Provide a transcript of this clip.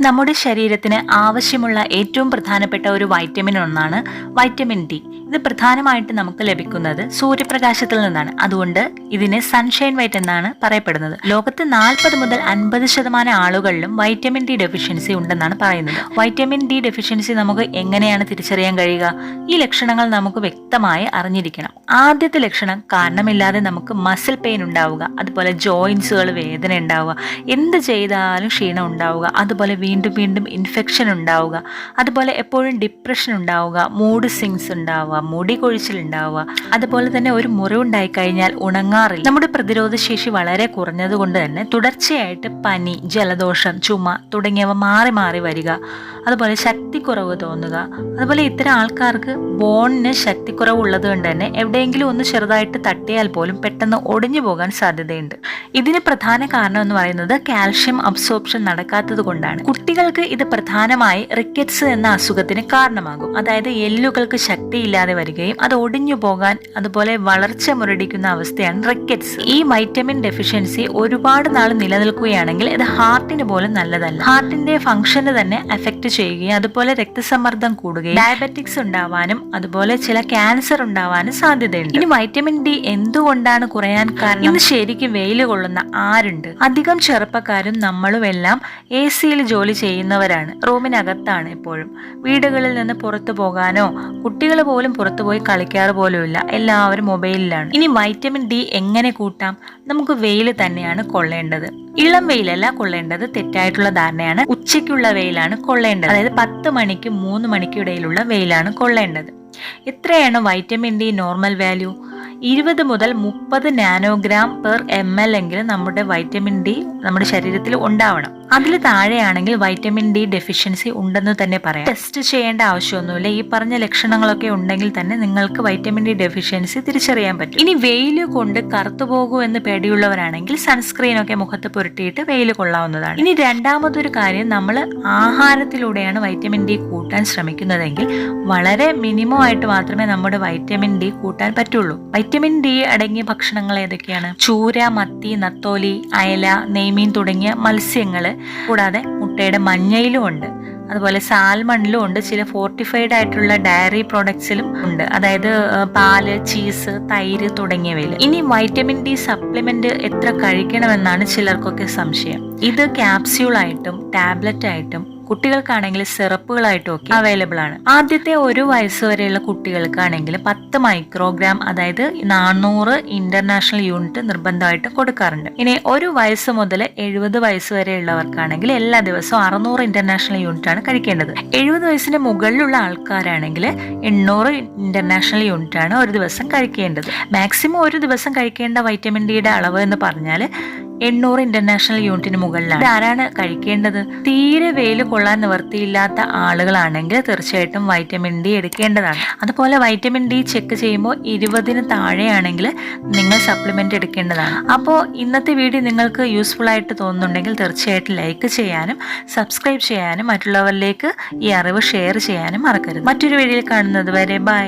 നമ്മുടെ ശരീരത്തിന് ആവശ്യമുള്ള ഏറ്റവും പ്രധാനപ്പെട്ട ഒരു വൈറ്റമിൻ ഒന്നാണ് വൈറ്റമിൻ ഡി ഇത് പ്രധാനമായിട്ട് നമുക്ക് ലഭിക്കുന്നത് സൂര്യപ്രകാശത്തിൽ നിന്നാണ്. അതുകൊണ്ട് ഇതിനെ സൺഷൈൻ വൈറ്റ് എന്നാണ് പറയപ്പെടുന്നത്. ലോകത്ത് നാൽപ്പത് മുതൽ അൻപത് ശതമാനം ആളുകളിലും വൈറ്റമിൻ ഡി ഡെഫിഷ്യൻസി ഉണ്ടെന്നാണ് പറയുന്നത്. വൈറ്റമിൻ ഡി ഡെഫിഷ്യൻസി നമുക്ക് എങ്ങനെയാണ് തിരിച്ചറിയാൻ കഴിയുക? ഈ ലക്ഷണങ്ങൾ നമുക്ക് വ്യക്തമായി അറിഞ്ഞിരിക്കണം. ആദ്യത്തെ ലക്ഷണം കാരണമില്ലാതെ നമുക്ക് മസിൽ പെയിൻ ഉണ്ടാവുക അതുപോലെ ജോയിൻസുകൾ വേദന ഉണ്ടാവുക എന്ത് ചെയ്താലും ക്ഷീണം ഉണ്ടാവുക അതുപോലെ വീണ്ടും വീണ്ടും ഇൻഫെക്ഷൻ ഉണ്ടാവുക. അതുപോലെ എപ്പോഴും ഡിപ്രഷൻ ഉണ്ടാവുക മൂഡ് സിങ്സ് ഉണ്ടാവുക മുടി കൊഴിച്ചിൽ ഉണ്ടാവുക. അതുപോലെ തന്നെ ഒരു മുറിവുണ്ടായി കഴിഞ്ഞാൽ ഉണങ്ങാറില്ല. നമ്മുടെ പ്രതിരോധ ശേഷി വളരെ കുറഞ്ഞതുകൊണ്ട് തന്നെ തുടർച്ചയായിട്ട് പനി ജലദോഷം ചുമ തുടങ്ങിയവ മാറി മാറി വരിക. അതുപോലെ ശക്തിക്കുറവ് തോന്നുക. അതുപോലെ ഇത്തരം ആൾക്കാർക്ക് ബോണിന് ശക്തിക്കുറവ് ഉള്ളത് കൊണ്ട് തന്നെ എവിടെയെങ്കിലും ഒന്ന് ചെറുതായിട്ട് തട്ടിയാൽ പോലും പെട്ടെന്ന് ഒടിഞ്ഞു പോകാൻ സാധ്യതയുണ്ട്. ഇതിന് പ്രധാന കാരണം എന്ന് പറയുന്നത് കാൽഷ്യം അബ്സോർപ്ഷൻ നടക്കാത്തത് കൊണ്ടാണ്. കുട്ടികൾക്ക് ഇത് പ്രധാനമായി റിക്കറ്റ്സ് എന്ന അസുഖത്തിന് കാരണമാകും. അതായത് എല്ലുകൾക്ക് ശക്തിയില്ലാതെ വരികയും അത് ഒടിഞ്ഞു പോകാൻ അതുപോലെ വളർച്ച മുരടിക്കുന്ന അവസ്ഥയാണ് റിക്കറ്റ്സ് ഈ വൈറ്റമിൻ ഡെഫിഷ്യൻസി ഒരുപാട് നാൾ നിലനിൽക്കുകയാണെങ്കിൽ ഇത് ഹാർട്ടിന് പോലും നല്ലതല്ല. ഹാർട്ടിന്റെ ഫംഗ്ഷന് തന്നെ എഫക്ട് ചെയ്യുകയും അതുപോലെ രക്തസമ്മർദ്ദം കൂടുകയും ഡയബറ്റിക്സ് ഉണ്ടാവാനും അതുപോലെ ചില ക്യാൻസർ ഉണ്ടാവാനും സാധ്യതയുണ്ട്. ഇനി വൈറ്റമിൻ ഡി എന്തുകൊണ്ടാണ് കുറയാൻ കാരണം? ഇന്ന് ശരിക്കും വെയിൽ കൊള്ളുന്ന ആരുണ്ട്? അധികം ചെറുപ്പക്കാരും നമ്മളും എല്ലാം എ സിയിൽ ജോലി ചെയ്യുന്നവരാണ്. റൂമിനകത്താണ് എപ്പോഴും. വീടുകളിൽ നിന്ന് പുറത്തു പോകാനോ കുട്ടികൾ പോലും പുറത്തുപോയി കളിക്കാറ് പോലുമില്ല. എല്ലാവരും മൊബൈലിലാണ്. ഇനി വൈറ്റമിൻ ഡി എങ്ങനെ കൂട്ടാം? നമുക്ക് വെയിൽ തന്നെയാണ് കൊള്ളേണ്ടത്. ഇളം വെയിലല്ല കൊള്ളേണ്ടത്. തെറ്റായിട്ടുള്ള ധാരണയാണ്. ഉച്ചയ്ക്കുള്ള വെയിലാണ് കൊള്ളേണ്ടത്. അതായത് പത്ത് മണിക്കും മൂന്ന് മണിക്കും ഇടയിലുള്ള വെയിലാണ് കൊള്ളേണ്ടത്. എത്രയാണ് വൈറ്റമിൻ ഡി നോർമൽ വാല്യൂ? ഇരുപത് മുതൽ മുപ്പത് നാനോഗ്രാം പെർ എം എൽ എങ്കിലും നമ്മുടെ വൈറ്റമിൻ ഡി നമ്മുടെ ശരീരത്തിൽ ഉണ്ടാവണം. അതിൽ താഴെയാണെങ്കിൽ വൈറ്റമിൻ ഡി ഡെഫിഷ്യൻസി ഉണ്ടെന്ന് തന്നെ പറയാം. ടെസ്റ്റ് ചെയ്യേണ്ട ആവശ്യമൊന്നുമില്ല. ഈ പറഞ്ഞ ലക്ഷണങ്ങളൊക്കെ ഉണ്ടെങ്കിൽ തന്നെ നിങ്ങൾക്ക് വൈറ്റമിൻ ഡി ഡെഫിഷ്യൻസി തിരിച്ചറിയാൻ പറ്റും. ഇനി വെയിൽ കൊണ്ട് കറുത്തു പോകൂ എന്ന് പേടിയുള്ളവരാണെങ്കിൽ സൺസ്ക്രീൻ ഒക്കെ മുഖത്ത് പുരട്ടിയിട്ട് വെയിൽ കൊള്ളാവുന്നതാണ്. ഇനി രണ്ടാമതൊരു കാര്യം നമ്മൾ ആഹാരത്തിലൂടെയാണ് വൈറ്റമിൻ ഡി കൂട്ടാൻ ശ്രമിക്കുന്നതെങ്കിൽ വളരെ മിനിമം ആയിട്ട് മാത്രമേ നമ്മുടെ വൈറ്റമിൻ ഡി കൂട്ടാൻ പറ്റുള്ളൂ. വൈറ്റമിൻ ഡി അടങ്ങിയ ഭക്ഷണങ്ങൾ ഏതൊക്കെയാണ്? ചൂര മത്തി നത്തോലി അയല നെയ്മീൻ തുടങ്ങിയ മത്സ്യങ്ങൾ കൂടാതെ മുട്ടയുടെ മഞ്ഞയിലും ഉണ്ട്. അതുപോലെ സാൽമണിലും ഉണ്ട്. ചില ഫോർട്ടിഫൈഡ് ആയിട്ടുള്ള ഡയറി പ്രോഡക്ട്സിലും ഉണ്ട്. അതായത് പാൽ ചീസ് തൈര് തുടങ്ങിയവയിൽ. ഇനി വൈറ്റമിൻ ഡി സപ്ലിമെന്റ് എത്ര കഴിക്കണമെന്നാണ് ചിലർക്കൊക്കെ സംശയം. ഇത് ക്യാപ്സ്യൂൾ ആയിട്ടും ടാബ്ലറ്റ് ആയിട്ടും കുട്ടികൾക്കാണെങ്കിൽ സിറപ്പുകളായിട്ടും ഒക്കെ അവൈലബിൾ ആണ് ആദ്യത്തെ ഒരു വയസ്സ് വരെയുള്ള കുട്ടികൾക്കാണെങ്കിൽ പത്ത് മൈക്രോഗ്രാം അതായത് നാനൂറ് ഇന്റർനാഷണൽ യൂണിറ്റ് നിർബന്ധമായിട്ട് കൊടുക്കാറുണ്ട്. ഇനി ഒരു വയസ്സ് മുതൽ എഴുപത് വയസ്സ് വരെയുള്ളവർക്കാണെങ്കിൽ എല്ലാ ദിവസവും അറുന്നൂറ് ഇന്റർനാഷണൽ യൂണിറ്റ് ആണ് കഴിക്കേണ്ടത്. എഴുപത് വയസ്സിന് മുകളിലുള്ള ആൾക്കാരാണെങ്കിൽ എണ്ണൂറ് ഇന്റർനാഷണൽ യൂണിറ്റ് ആണ് ഒരു ദിവസം കഴിക്കേണ്ടത്. മാക്സിമം ഒരു ദിവസം കഴിക്കേണ്ട വൈറ്റമിൻ ഡിയുടെ അളവ് എന്ന് പറഞ്ഞാൽ എണ്ണൂറ് ഇന്റർനാഷണൽ യൂണിറ്റിന് മുകളിലാണ്. ആരാണ് കഴിക്കേണ്ടത്? തീരെ വെയിൽ കൊള്ളാൻ നിവർത്തിയില്ലാത്ത ആളുകളാണെങ്കിൽ തീർച്ചയായിട്ടും വൈറ്റമിൻ ഡി എടുക്കേണ്ടതാണ്. അതുപോലെ വൈറ്റമിൻ ഡി ചെക്ക് ചെയ്യുമ്പോൾ ഇരുപതിന് താഴെയാണെങ്കിൽ നിങ്ങൾ സപ്ലിമെന്റ് എടുക്കേണ്ടതാണ്. അപ്പോൾ ഇന്നത്തെ വീഡിയോ നിങ്ങൾക്ക് യൂസ്ഫുൾ ആയിട്ട് തോന്നുന്നുണ്ടെങ്കിൽ തീർച്ചയായിട്ടും ലൈക്ക് ചെയ്യാനും സബ്സ്ക്രൈബ് ചെയ്യാനും മറ്റുള്ളവരിലേക്ക് ഈ അറിവ് ഷെയർ ചെയ്യാനും മറക്കരുത്. മറ്റൊരു വീഡിയോയിൽ കാണുന്നത് വരെ ബൈ